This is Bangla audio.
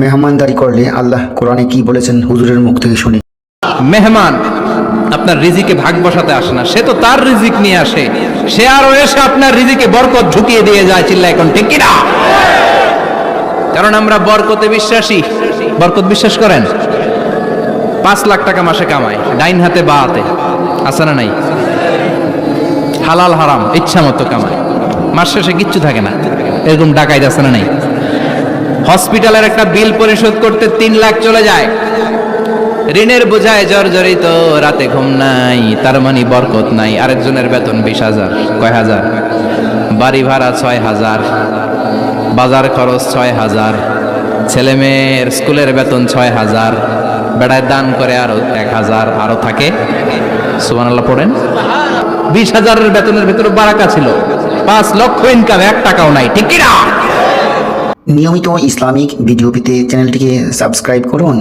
মেহমানদারি করলে আল্লাহ কোরআনে কি বলেছেন হুজুরের মুখ থেকে শুনি। মেহমান, আপনার রিজিকে ভাগ বসাতে আসে না, সে তো তার রিজিক নিয়ে আসে। সে আরও এসে আপনার রিজিকে বরকত ঢুকিয়ে দিয়ে যায় চিল্লা এখন, ঠিক কিনা? কারণ আমরা বরকতে বিশ্বাসী। বরকত বিশ্বাস করেন? পাঁচ লাখ টাকা মাসে কামাই, ডাইন হাতে বা হাতে। আছে না নাই? হালাল হারাম ইচ্ছা মতো কামাই। মাস শেষে কিচ্ছু থাকে না। এরকম ডাকাই আছে না নাই? হসপিটালের একটা বিল পরিশোধ করতে তিন লাখ চলে যায়। ঋণের বোঝায় জর্জরিত, রাতে ঘুম নাই, তার মানে বরকত নাই। আরেকজনের বেতন বিশ হাজার, কয় হাজার? বাড়ি ভাড়া ছয় হাজার, বাজার খরচ ছয় হাজার, ছেলে মেয়ের স্কুলের বেতন ছয় হাজার, বেড়ায় দান করে আরও এক হাজার, আরও থাকে। সুবান আল্লাহ পড়েন। বিশ হাজারের বেতনের ভেতরে বারাকা ছিল। পাঁচ লক্ষ ইনকাম এক টাকাও নাই, ঠিক কিনা? নিয়মিত ইসলামিক ভিডিও পেতে চ্যানেলটিকে সাবস্ক্রাইব করুন।